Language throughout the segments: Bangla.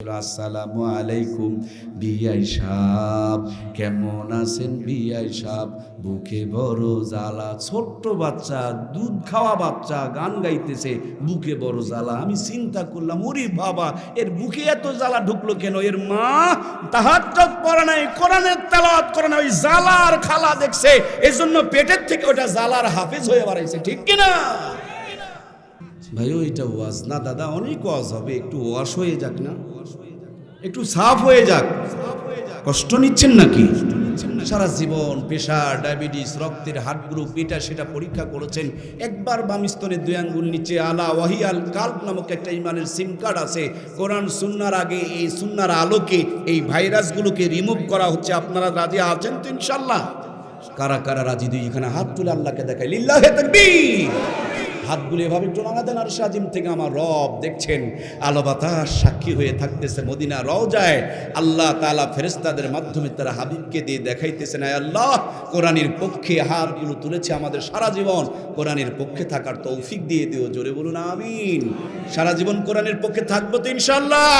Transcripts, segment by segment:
আসসালামু আলাইকুম বিয়াই সাহ কেমন আছেন বিয়াই সাহ বুকে বড় জ্বালা। ছোট্ট বাচ্চা, দুধ খাওয়া বাচ্চা, গান গাইতেছে, বুকে বড় জ্বালা। আমি চিন্তা করলাম, ওরে বাবা, এর বুকে এত জ্বালা ঢুকলো কেন? এর মা তাহার পড়া নাই, কোরআনের তেলাওয়াত করে ওই জ্বালার খালা দেখছে। এজন্য পেটের থেকে ওটা জ্বালার হাফেজ হয়ে বাড়াইছে, ঠিক কিনা? ভাই ওইটা ওয়াজ। না, দাদা, অনেক ওয়াজ হবে। একটু ওয়াশ হয়ে যাক না? একটু সাফ হয়ে যাক। কষ্ট নিচ্ছেন নাকি? সারা জীবন প্রেশার, ডায়াবেটিস, রক্তের হার্ট গ্রুপ, এটা সেটা পরীক্ষা করেছেন। একবার বাম স্তনের দুই আঙ্গুল নিচে আলা ওয়াহিয়াল কাল্প নামক একটা ইমানের সিম কার্ড আছে। কোরআন, সুন্নার আগে এই সুন্নার আলোকে এই ভাইরাসগুলোকে রিমুভ করা হচ্ছে। আপনারা রাজি আছেন তো ইনশাল্লাহ কারা কারা রাজি? দুই এখানে হাত তুলে আল্লাহকে দেখায় লিল্লাহে হাতগুলো এভাবে একটু দেন আর সাজিম থেকে আমার রব দেখছেন, আলো বাতাস, সাক্ষী হয়ে থাকতেছে মদিনা রও যায় আল্লাহ তালা ফেরেস্তাদের মাধ্যমে তারা হাবিবকে দিয়ে দেখাইতেছেন, আয় আল্লাহ, কোরআনের পক্ষে হাতগুলো তুলেছে আমাদের সারা জীবন। কোরআনের পক্ষে থাকার তৌফিক দিয়ে দিও, জোরে বলুন, আমিন। সারা জীবন কোরআনের পক্ষে থাকব তো ইনশাল্লাহ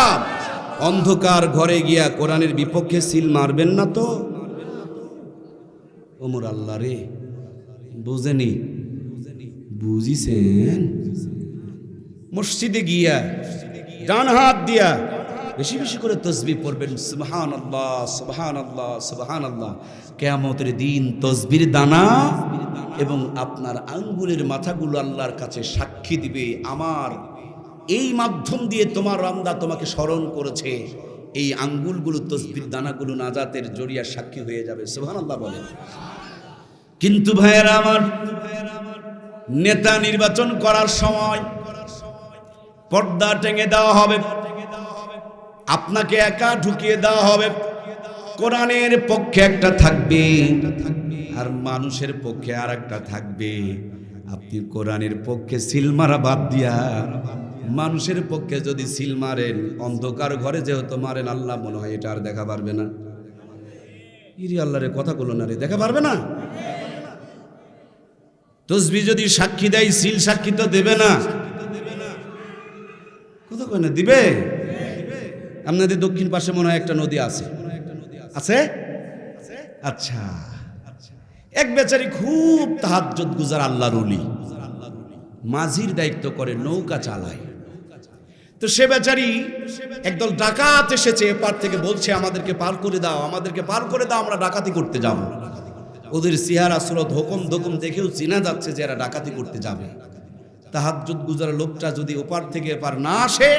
অন্ধকার ঘরে গিয়া কোরআনের বিপক্ষে সিল মারবেন না তো? ওমর আল্লাহ রে, বুঝেনি। বুঝিছেন? মসজিদে গিয়া ডান হাত দিয়া বেশি বেশি করে তসবি পড়বেন সুবহান আল্লাহ সুবহান আল্লাহ সুবহান আল্লাহ কেয়ামতের দিন তসবির দানা এবং আপনার আঙ্গুলের মাথাগুলো আল্লাহর কাছে সাক্ষী দিবে, আমার এই মাধ্যম দিয়ে তোমার রামদা তোমাকে স্মরণ করেছে। এই আঙ্গুলগুলো, তসবির দানাগুলো নাজাতের জড়িয়া সাক্ষী হয়ে যাবে সুবহান আল্লাহ বলেন। কিন্তু ভাইয়েরা আমার নেতা নির্বাচন করার সময় পর্দা টেঙে দেওয়া হবে। আপনাকে একা ঢুকিয়ে দেওয়া হবে। কোরআনের পক্ষে একটা থাকবে আর মানুষের পক্ষে আর একটা থাকবে। আপনি কোরআনের পক্ষে সিলমারা বাদ দিয়া মানুষের পক্ষে যদি সিল মারেন, অন্ধকার ঘরে যেহেতু মারেন, আল্লাহ মনে হয় এটা আর দেখা পারবে না। ইরি আল্লাহরে কথা বলো না রে, দেখা পারবে না? তসবি যদি সাক্ষী দেয়, সিল সাক্ষী তো দেবে না। কথা কয় না, দিবে? আপনাদের দক্ষিণ পাশে মনে হয় একটা নদী আছে। আছে? আচ্ছা। এক বেচারি খুব তাহাজ্জত গুজার আল্লাহর উলি মাঝির দায়িত্ব করে, নৌকা চালায়। তো সে বেচারি একদল ডাকাত এসেছে, এপার থেকে বলছে, আমাদেরকে পার করে দাও, আমাদেরকে পার করে দাও, আমরা ডাকাতি করতে যাব। ওদের সিহারা সুরত ধকম দকুম দেখেও চেনা যাচ্ছে যে এরা ডাকাতি করতে যাবে। তাহাজ্জুদ গুজার লোকটা যদি ওপার থেকে এপার না আসে,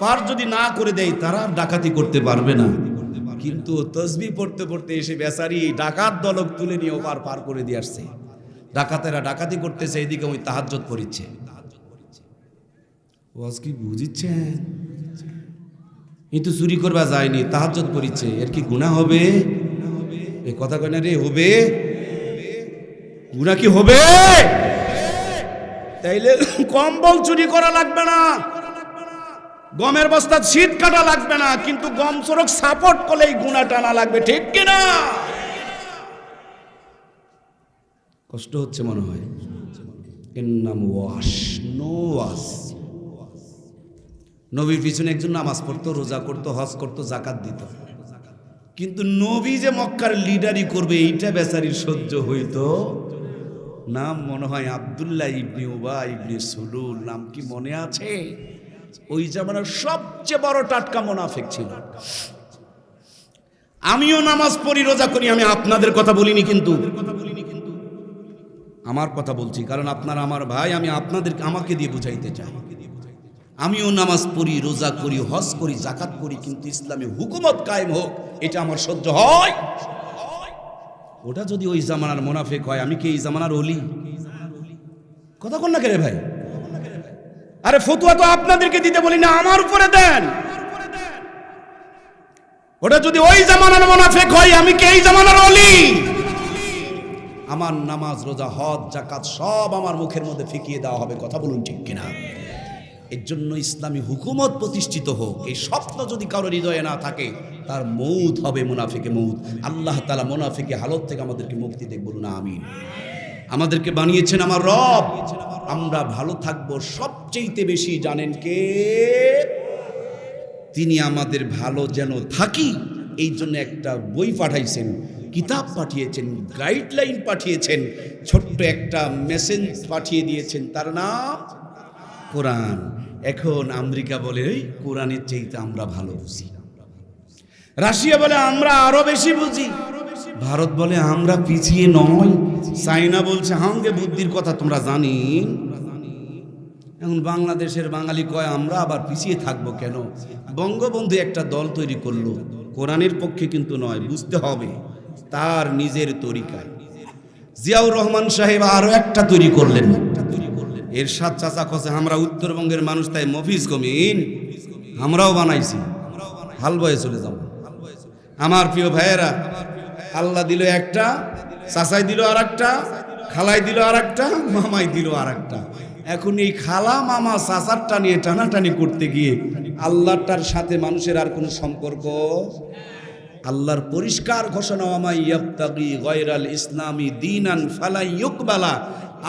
পার যদি না করে দেয়, তারা ডাকাতি করতে পারবে না। কিন্তু তসবি পড়তে পড়তে এসে বেচারি ডাকাত দলক তুলে নিয়ে ওপার পার করে দিয়ে আসছে। ডাকাতেরা ডাকাতি করতেছে এদিকে ওই তাহাজ্জত পড়িচ্ছে। ওয়াজ কি বুঝিচ্ছেন এই তো চুরি করবা যায়নি তাহাজ্জত পড়িচ্ছে, এর কি গুণা হবে? এই কথা কয় না রে, হবে? কি হবে? তাইলে কম্বল চুরি করা লাগবে না। গমের বস্তা শীত কাটা লাগবে না, কিন্তু গম সড়ক সাপোর্ট করলেই গুণা টানা লাগবে, ঠিক কিনা কষ্ট হচ্ছে মনে হয়। এর নাম ওয়াশ, নো নবীর পিছনে একজন নামাজ পড়তো, রোজা করতো, হজ করতো, জাকাত দিত। কিন্তু নবী যে মক্কার লিডারই করবে, এইটা বেচারির সহ্য হইতো। নাম মনে হয় আবদুল্লাহ ইবনি উবা ইবনি সুলুল, নাম কি মনে আছে? ওই জামানার সবচেয়ে বড় টাটকা মোনাফেক ছিল। আমিও নামাজ পড়ি, রোজা করি, আমি আপনাদের কথা বলিনি কিন্তু। আমার কথা বলছি, কারণ আপনারা আমার ভাই, আমি আপনাদের, আমাকে দিয়ে বুঝাইতে চাই। আমিও নামাজ পড়ি, রোজা করি, হজ করি জাকাত করি, কিন্তু ইসলামে হুকুমত কায়েম হোক, এটা আমার সহ্য হয়। ওটা যদি ওই জামানার মোনাফেক হয়, আমি কি এই জামানার অলি কথা কন না কে ভাই? আরে ফতুয়া তো আপনাদেরকে দিতে বলি না, আমার উপরে দেন। ওটা যদি ওই জামানার মোনাফেক হয়, আমি কি এই জামানার অলি আমার নামাজ, রোজা, হজ জাকাত সব আমার মুখের মধ্যে ফিকিয়ে দেওয়া হবে, কথা বলুন ঠিক কিনা? এর জন্য ইসলামী হুকুমত প্রতিষ্ঠিত হোক। এই স্বপ্ন যদি কারোর হৃদয়ে না থাকে, তার মৌত হবে মুনাফিকে মৌত। আল্লাহ তালা মুনাফিকে হালত থেকে আমাদেরকে মুক্তি দেখ, বলুন আমিন। আমাদেরকে বানিয়েছেন আমার রব। আমরা ভালো থাকব, সবচেয়েতে বেশি জানেন কে? তিনি আমাদের ভালো যেন থাকি এই জন্য একটা বই পাঠাইছেন, কিতাব পাঠিয়েছেন, গাইডলাইন পাঠিয়েছেন, ছোট্ট একটা মেসেজ পাঠিয়ে দিয়েছেন। তার নাম কোরআন। এখন আমেরিকা বলে, এই কোরআনের চাইতে আমরা ভালো বুঝি। রাশিয়া বলে, আমরা আরও বেশি বুঝি। ভারত বলে, আমরা পিছিয়ে নয় চাইনা বলছে, হাঙ্গে বুদ্ধির কথা তোমরা জানি। এখন বাংলাদেশের বাঙালি কয়, আমরা আবার পিছিয়ে থাকব কেন? বঙ্গবন্ধু একটা দল তৈরি করল, কোরআনের পক্ষে কিন্তু নয়, বুঝতে হবে তার নিজের তরিকায়। জিয়াউর রহমান সাহেব আরও একটা তৈরি করলেন। এর সাত চাচা কষে আমরা উত্তরবঙ্গের মানুষ, তাই মফিজ কমিন আমরাও বানাইছি। হাল বয়ে চলে যাব। আমার প্রিয় ভাইয়েরা, আল্লাহ দিল একটা, চাচাই দিল আর একটা খালাই দিল আর একটা মামাই দিল আর একটা এখন এই খালা, মামা, চাচারটা নিয়ে টানাটানি করতে গিয়ে আল্লাহটার সাথে মানুষের আর কোনো সম্পর্ক? আল্লাহর পরিষ্কার ঘোষণা আমাই ইয়াবতাগি গয়রাল ইসলামী দিনান ফালাই ইউকবালা।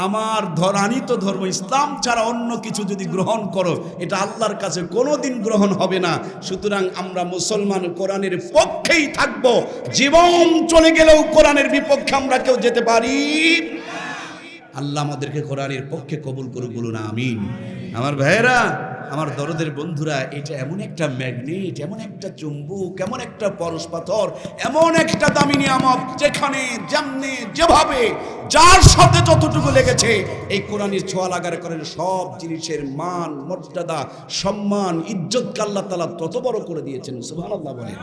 আমার ধরানিত ধর্ম, ইসলাম ছাড়া অন্য কিছু যদি গ্রহণ করো, এটা আল্লাহর কাছে কোনোদিন গ্রহণ হবে না। সুতরাং আমরা মুসলমান কোরআনের পক্ষেই থাকব। জীবন চলে গেলেও কোরআনের বিপক্ষে আমরা কেউ যেতে পারি আল্লাহ আমাদেরকে কোরআনের পক্ষে কবুল করুক বলুন, আমিন। আমার ভাইয়েরা, আমার দরদের বন্ধুরা, এটা এমন একটা ম্যাগনেট, এমন একটা চুম্বক, এমন একটা পরশ পাথর এমন একটা দামি নিয়ামত যেখানে যেমনে যেভাবে যার সাথে যতটুকু লেগেছে, এই কোরআনের ছোঁয়া লাগার করেন সব জিনিসের মান, মর্যাদা, সম্মান ইজ্জত আল্লাহ তালা তত বড় করে দিয়েছেন, সুবহানাল্লাহ বলেন।